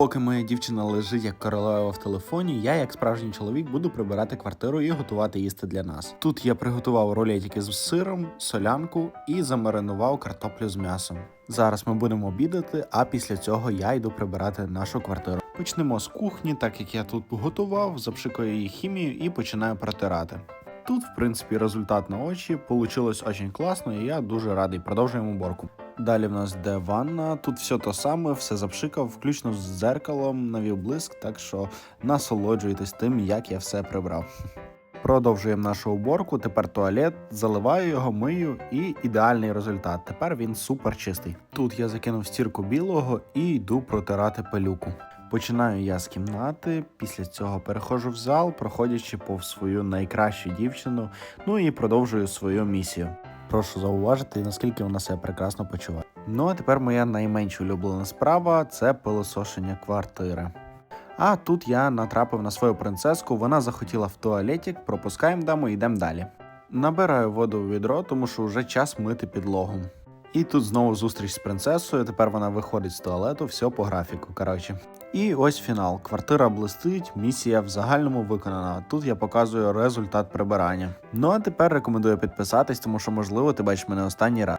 Поки моя дівчина лежить як королева в телефоні, я, як справжній чоловік, буду прибирати квартиру і готувати їсти для нас. Тут я приготував рулетики з сиром, солянку і замаринував картоплю з м'ясом. Зараз ми будемо обідати, а після цього я йду прибирати нашу квартиру. Почнемо з кухні, так як я тут готував, запшикаю її хімію і починаю протирати. Тут, в принципі, результат на очі. Получилось очень класно, і я дуже радий. Продовжуємо уборку. Далі в нас йде ванна. Тут все то саме, все запшикав, включно з дзеркалом, навів блиск, так що насолоджуйтесь тим, як я все прибрав. Продовжуємо нашу уборку. Тепер туалет, заливаю його, мию і ідеальний результат. Тепер він супер чистий. Тут я закинув стірку білого і йду протирати пилюку. Починаю я з кімнати, після цього переходжу в зал, проходячи повз свою найкращу дівчину, ну і продовжую свою місію. Прошу зауважити, наскільки вона себе прекрасно почуває. Ну а тепер моя найменш улюблена справа це пилосошення квартири. А тут я натрапив на свою принцеску, вона захотіла в туалетик, пропускаємо даму і йдемо далі. Набираю воду у відро, тому що вже час мити підлогу. І тут знову зустріч з принцесою. Тепер вона виходить з туалету, все по графіку. Коротше. І ось фінал. Квартира блистить, місія в загальному виконана. Тут я показую результат прибирання. Ну а тепер рекомендую підписатись, тому що можливо ти бачиш мене останній раз.